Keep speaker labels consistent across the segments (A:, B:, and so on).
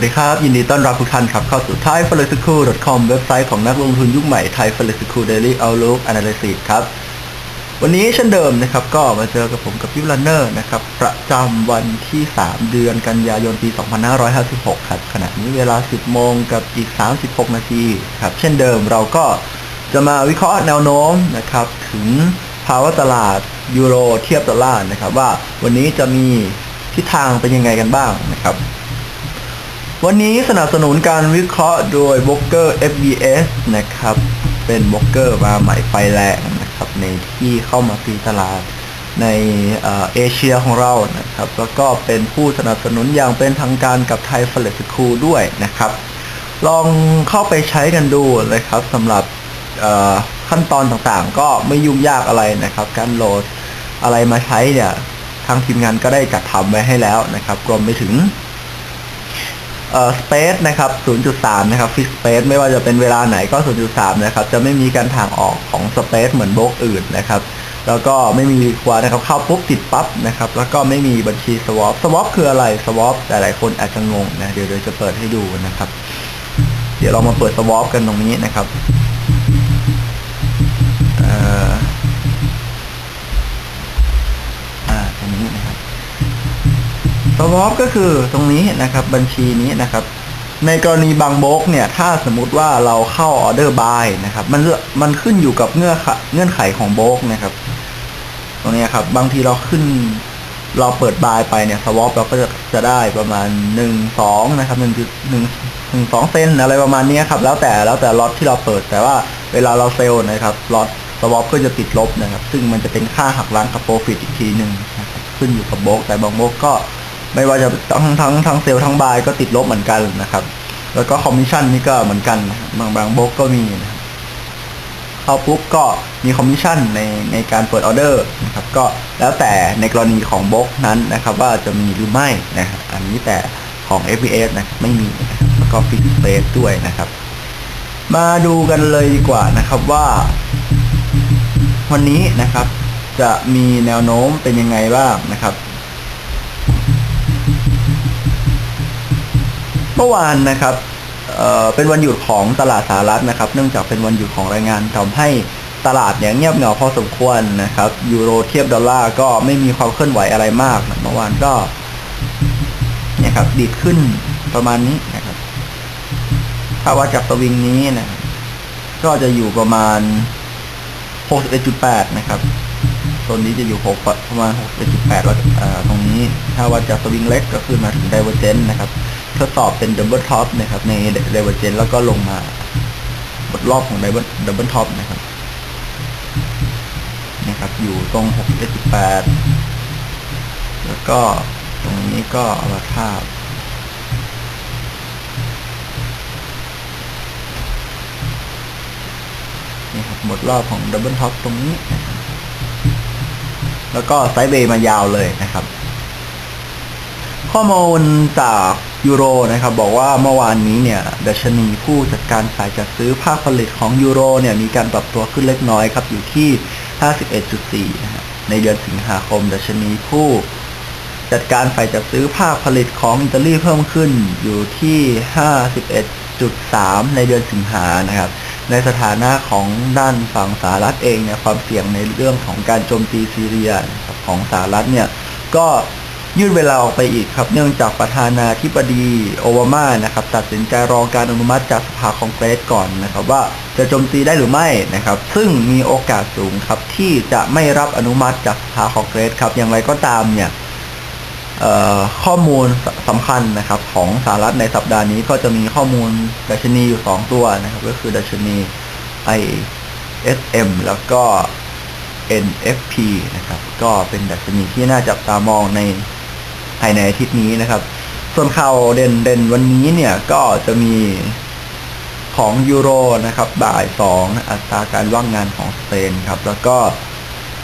A: วัสดีครับ ยินดีต้อนรับทุกท่านครับ เข้าสู่ t h a i f l i s c o o c o m เว็บไซต์ของนักลงทุนยุคใหม่ Thai f l i s c o o Daily Outlook Analysis ครับ วันนี้เช่นเดิมนะครับ ก็มาเจอกับผมกับพิวลันเนอร์นะครับ ประจำวันที่ 3 เดือนกันยายนปี 2556 ครับ ขณะนี้เวลา 10 โมงกับอีก 36 นาทีครับ เช่นเดิมเราก็จะมาวิเคราะห์แนวโน้มนะครับ ถึงภาวะตลาดยูโรเทียบดอลลาร์นะครับ ว่าวันนี้จะมีทิศทางเป็นยังไงกันบ้างนะครับ วันนี้สนับสนุนการวิเคราะห์โดยบล็อกเกอร์ FBS นะครับ เป็นบล็อกเกอร์มาใหม่ไฟแรงนะครับ ในที่เข้ามาตีตลาดในเออเชียของเรานะครับ แล้วก็เป็นผู้สนับสนุนอย่างเป็นทางการกับไทยฟล e สคูด้วยนะครับ ลองเข้าไปใช้กันดูนะครับสำหรับขั้นตอนต่างๆ ก็ไม่ยุ่งยากอะไรนะครับ การโหลดอะไรมาใช้เนี่ย ทางทีมงานก็ได้จัดทำไว้ให้แล้วนะครับรวมไปถึง เอ่อสเปซนะครับ 0.3 นะครับฟิกสเปซไม่ว่าจะเป็นเวลาไหนก็ 0.3 นะครับ จะไม่มีการทางออกของสเปซเหมือนโบล็อกอื่นนะครับ แล้วก็ไม่มีรีควานะครับ เข้าปุ๊บติดปั๊บนะครับ แล้วก็ไม่มีบัญชีสวอปสวอปคืออะไรสวอปหลายๆคนอาจจะงงนะ เดี๋ยวเดี๋ยวจะเปิดให้ดูนะครับ เดี๋ยวเรามาเปิดสวอปกันตรงนี้นะครับ สวอปก็คือตรงนี้นะครับบัญชีนี้นะครับ ในกรณีบางโบกเนี่ยถ้าสมมุติว่าเราเข้าออเดอร์บายนะครับมันมันขึ้นอยู่กับเงื่อนไขเงื่อนไขของโบกนะครับ ตรงนี้ครับบางทีเราขึ้นเราเปิดบายไปเนี่ยสวอปเราก็จะจะได้ประมาณหนึ่งสองนะครับหนึ่งจุดหนึ่งหนึ่งสองเซนอะไรประมาณนี้ครับแล้วแต่แล้วแต่ล็อตที่เราเปิด แต่ว่าเวลาเราเซลล์นะครับล็อตสวอปก็จะติดลบนะครับ ซึ่งมันจะเป็นค่าหักล้างกับโปรฟิตอีกทีหนึ่งนะครับขึ้นอยู่กับโบกแต่บางโบกก็ ไม่ว่าจะทั้งทั้งทั้งเซลล์ทั้งบายก็ติดลบเหมือนกันนะครับ แล้วก็คอมมิชชั่นนี่ก็เหมือนกันนะครับางบางโบกก็มีนะครับเข้าปุ๊บก็มีคอมมิชชั่นในในการเปิดออเดอร์นะครับ ก็แล้วแต่ในกรณีของโบกนั้นนะครับ ว่าจะมีหรือไม่นะครับอันนี้แต่ของ FBS นะครับไม่มีแล้วก็ฟิกสเปซด้วยนะครับ มาดูกันเลยดีกว่านะครับว่า วันนี้นะครับ จะมีแนวโน้มเป็นยังไงบ้างนะครับ มื่อวานนะครับเเป็นวันหยุดของตลาดสหรัฐนะครับ เนื่องจากเป็นวันหยุดของแรงงานทำให้ตลาดเนี่ยเงียบเหงาพอสมควรนะครับยูโรเทียบดอลลาร์ก็ไม่มีความเคลื่อนไหวอะไรมากนเมื่อวานก็เนี่ยครับดีดขึ้นประมาณนี้นะครับ ถ้าวัดจากสวิงนี้นะครับก็จะอยู่ประมาณ 61.8 นะครับโซนนี้จะอยู่ 6 ประมาณ 61.8แล้วตรงนี้ ถ้าวัดจากสวิงเล็กก็ขึ้นมาถึงไดเวอร์เจนนะครับ ทดสอบเป็นดับเบิลท็อปนะครับในไดเวอร์เจนแล้วก็ลงมาบทรอบของไดเบิลดับเบิลท็อปนะครับนะครับอยู่ตรง61.8แล้วก็ตรงนี้ก็เอามาทาบนี่ครับหมดรอบของดับเบิลท็อปตรงนี้นะครับแล้วก็ไซด์เบย์มายาวเลยนะครับ ข้อมูลจาก ยูโรนะครับบอกว่าเมื่อวานนี้เนี่ยดัชนีผู้จัดการฝ่ายจัดซื้อภาคผลิตของยูโรเนี่ยมีการปรับตัวขึ้นเล็กน้อยครับอยู่ที่ 51.4นะฮะในเดือนสิงหาคม ดัชนีผู้จัดการฝ่ายจัดซื้อภาคผลิตของอิตาลีเพิ่มขึ้นอยู่ที่ 51.3 ในเดือนสิงหานะครับ ในสถานะของด้านฝั่งสหรัฐเองเนี่ยความเสี่ยงในเรื่องของการโจมตีซีเรียของสหรัฐเนี่ยก็ ยืดเวลาออกไปอีกครับ เนื่องจากประธานาธิบดีโอบามานะครับ ตัดสินใจรอการอนุมัติจากสภาคองเกรสก่อนนะครับ ว่าจะโจมตีได้หรือไม่นะครับ ซึ่งมีโอกาสสูงครับที่จะไม่รับอนุมัติจากสภาคองเกรสครับอย่างไรก็ตามเนี่ยข้อมูลสสำคัญนะครับของสหรัฐในสัปดาห์นี้ก็จะมีข้อมูลดัชนีอยู่ 2 ตัวนะครับ ก็คือดัชนี ISM แล้วก็ NFP นะครับ ก็เป็นดัชนีที่น่าจับตามองใน ภายในอาทิตย์นี้นะครับ ส่วนข่าวเด่นเด่นวันนี้เนี่ยก็จะมีของยูโรนะครับ บ่าย2อัตราการว่างงานของสเปนครับ แล้วก็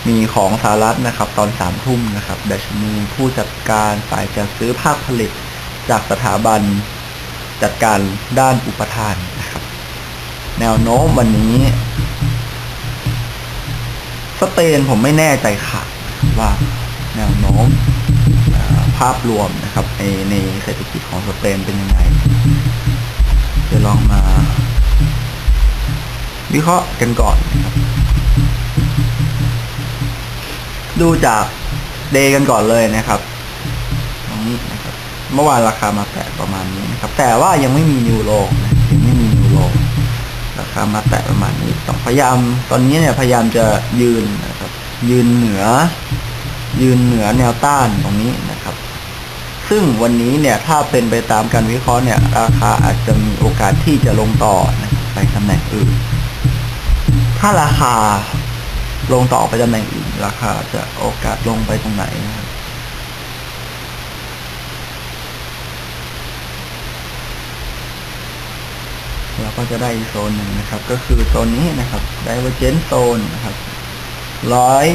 A: มีของสหรัฐนะครับ ตอนสามทุ่มนะครับดัชนีผู้จัดการฝ่ายจัดซื้อภาคผลิตจากสถาบันจัดการด้านอุปทานนะครับ แนวโน้มวันนี้ สเปนผมไม่แน่ใจค่ะว่าแนวโน้ม ภาพรวมนะครับในในเศรษฐกิจของสเปนเป็นยังไงจะลองมา วิเคราะห์กันก่อนนะครับ ดูจากเดย์กันก่อนเลยนะครับตรงนี้นะครับ เมื่อวานราคามาแตะประมาณนี้นะครับ แต่ว่ายังไม่มียูโรนะยังไม่มียูโรราคามาแตะประมาณนี้ต้องพยายาม ตอนนี้เนี่ยพยายามจะยืนนะครับ ยืนเหนือ ยืนเหนือแนวต้านตรงนี้นะครับ ซึ่งวันนี้เนี่ยถ้าเป็นไปตามการวิเคราะห์เนี่ย ราคาอาจจะมีโอกาสที่จะลงต่อไปตำแหน่งอื่น ถ้าราคาลงต่อไปตำแหน่งอื่น ราคาจะโอกาสลงไปตรงไหนนะครับเราก็จะได้อีกโซนหนึ่งนะครับ ก็คือโซนนี้นะครับ divergent zone นะครับร้อย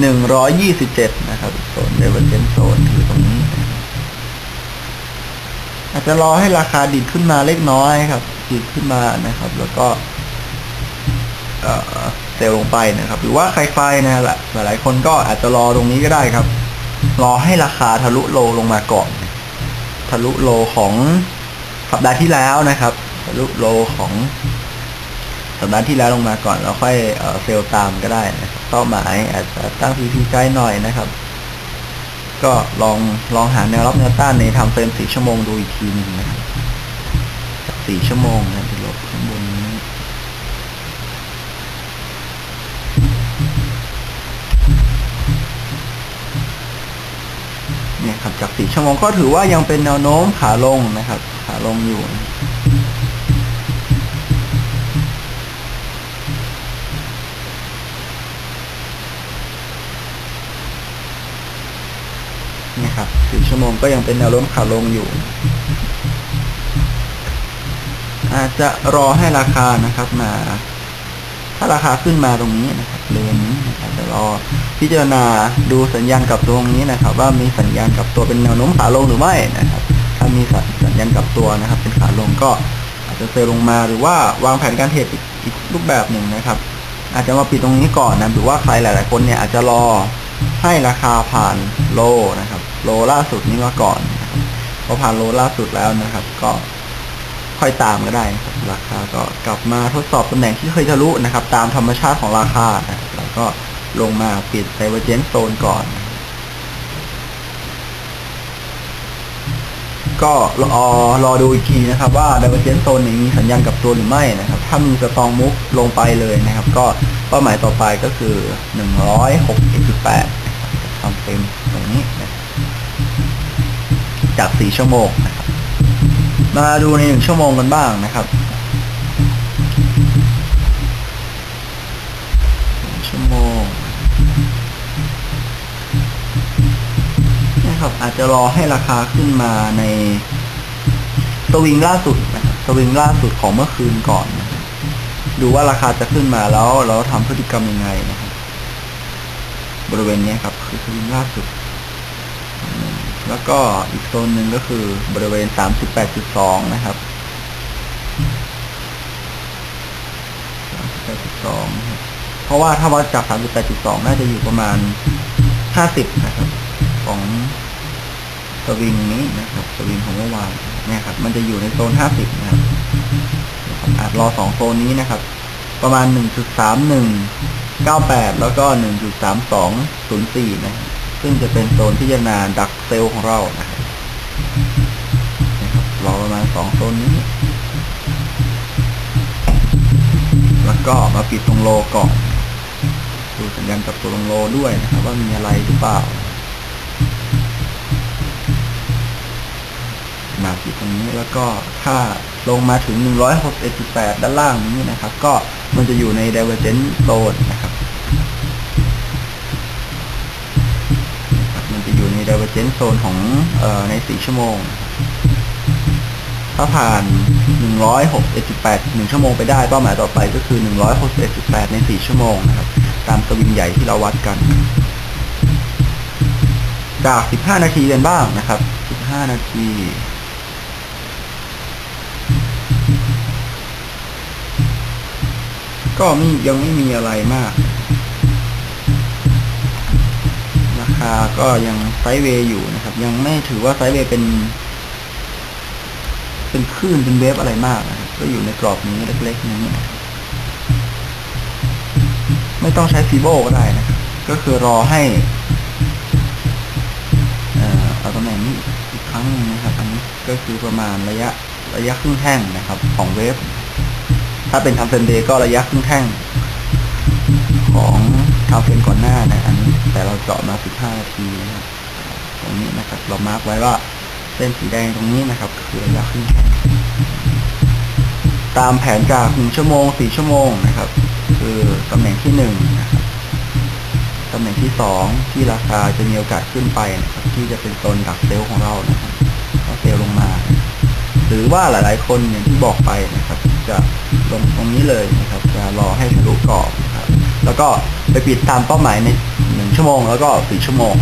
A: หนึ่งร้อยยี่สิบเจ็ดนะครับโซน divergent zone คือตรงนี้ อาจจะรอให้ราคาดิดขึ้นมาเล็กน้อยครับดิดขึ้นมานะครับ แล้วก็เซลลงไปนะครับ หรือว่าใครๆนะแหละหลายๆคนก็อาจจะรอตรงนี้ก็ได้ครับ รอให้ราคาทะลุโลลงมาก่อน ทะลุโลของสัปดาห์ที่แล้วนะครับ ทะลุโลของสัปดาห์ที่แล้วลงมาก่อน แล้วค่อยเอเซลล์ตามก็ได้นะครับ เป้าหมาย อาจจะตั้ง PP ใกล้หน่อยนะครับ ก็ลองลองหาแนวรับแนวต้านในทำเฟรมสี่ชั่วโมงดูอีกทีนึงนะครับจากสี่ชั่วโมงนะที่ลบข้างบนนี้เนี่ยครับจากสี่ชั่วโมงก็ถือว่ายังเป็นแนวโน้มขาลงนะครับ ขาลงอยู่ นะครับสี่ชั่วโมงก็ยังเป็นแนวโน้มขาลงอยู่ อาจจะรอให้ราคานะครับมา ถ้าราคาขึ้นมาตรงนี้นะครับเลนนี้นะครับจะรอพิจารณาดูสัญญาณกลับตัวตรงนี้นะครับ ว่ามีสัญญาณกลับตัวเป็นแนวโน้มขาลงหรือไม่นะครับ ถ้ามีสัญสัญญาณกลับตัวนะครับ เป็นขาลงก็อาจจะเซลล์ลงมาหรือว่าวางแผนการเทรดอีกรูปแบบหนึ่งนะครับ อาจจะมาปิดตรงนี้ก่อนนะหรือว่าใครหลาย ๆ คนเนี่ยอาจจะรอให้ราคาผ่านโลนะครับ โลล่าสุดนี้มาก่อนพอผ่านโลล่าสุดแล้วนะครับ ก็ค่อยตามก็ได้นะครับราคาก็กลับมาทดสอบตำแหน่งที่เคยทะลุนะครับ ตามธรรมชาติของราคานะแล้วก็ลงมาปิด divergence zone ก่อน ก็รอรอดูอีกทีนะครับว่า divergence zone นี้มีสัญญาณกลับตัวหรือไม่นะครับ ถ้ามีสตองมุกลงไปเลยนะครับ ก็เป้าหมายต่อไปก็คือ106.8นะครับทำเต็ม จาก 4 ชั่วโมงนะครับ มาดูใน 1 ชั่วโมงกันบ้างนะครับชั่วโมงนะครับอาจจะรอให้ราคาขึ้นมาในสวิงล่าสุดนะครับสวิงล่าสุดของเมื่อคืนก่อนนะครับดูว่าราคาจะขึ้นมาแล้วเราทำพฤติกรรมยังไงนะครับบริเวณนี้ครับ คือสวิงล่าสุด แล้วก็อีกโซนหนึ่งก็คือบริเวณ 38.2 นะครับ 38.2 เพราะว่าถ้าวัดจาก 38.2 น่าจะอยู่ประมาณ 50 นะครับ ของสวิงนี้นะครับ สวิงของเมื่อวานเนี่ยครับ มันจะอยู่ในโซน 50 นะครับนะครับอาจรอ2โซนนี้นะครับ ประมาณ 1.3198 แล้วก็ 1.3204 นะครับ ซึ่งจะเป็นโซนพิจารณาดักเซลล์ของเรานะครับรอประมาณ2โซนนี้ แล้วก็มาปิดตรงโลก่อนดูสัญญาณกับตัวลงโลด้วยนะครับว่ามีอะไรหรือเปล่า มาปิดตรงนี้แล้วก็ถ้าลงมาถึง 161.8 ด้านล่างนี้นะครับ ก็มันจะอยู่ใน divergent zone นะครับ divergent zone ของออใน 4 ชั่วโมง ถ้าผ่าน 161.8 1 ชั่วโมงไปได้เป้าหมายต่อไปก็คือ 161.8 ใน 4 ชั่วโมงนะครับ ตามสวิงใหญ่ที่เราวัดกัน จาก 15 นาทีกันบ้างนะครับ 15 นาทีก็มียังไม่มีอะไรมาก คาก็ยังไซด์เวย์อยู่นะครับ ยังไม่ถือว่าไซด์เวย์เป็น เป็นคลื่นเป็นเวฟอะไรมากนะครับก็อยู่ในกรอบนี้เล็กๆนี้ไม่ต้องใช้ฟีโบก็ได้นะครับก็คือรอให้เอ่อเอาตำแหน่งนี้อีกครั้งหนึงนะครับ อันนี้ก็คือประมาณระยะระยะครึ่งแท่งนะครับ ของเวฟถ้าเป็นทำเฟรมเดย์ก็ระยะครึ่งแท่งของ ทำเฟรมก่อนหน้านะ อันนี้แต่เราเจาะมา 15 นาทีนะครับตรงนี้นะครับ เรามาร์กไว้ว่าเส้นสีแดงตรงนี้นะครับคือระยะครึ่งแท่งตามแผนจาก1ชั่วโมง4ชั่วโมงนะครับ คือตำแหน่งที่1นะครับตำแหน่งที่2ที่ราคาจะมีโอกาสขึ้นไปนะครับ ที่จะเป็นโซนดักเซลล์ของเรานะครับเอาเซลล์ลงมา หรือว่าหลาย ๆ คนอย่างที่บอกไปนะครับ จะลงตรงนี้เลยนะครับ จะรอให้ทะลุกรอบ แล้วก็ไปปิดตามเป้าหมายในหนึ่งชั่วโมง แล้วก็4ชั่วโมง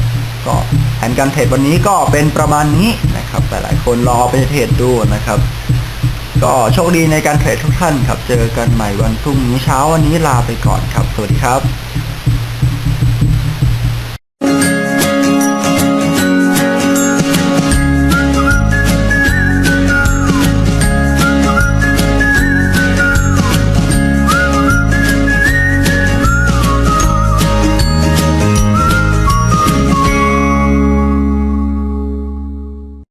A: ก็แผนการเทรดวันนี้ก็เป็นประมาณนี้นะครับหลายๆคนลองเอาไปเทรดดูนะครับ ก็โชคดีในการเทรดทุกท่านครับ เจอกันใหม่วันพรุ่งนี้เช้าวันนี้ลาไปก่อนครับ สวัสดีครับ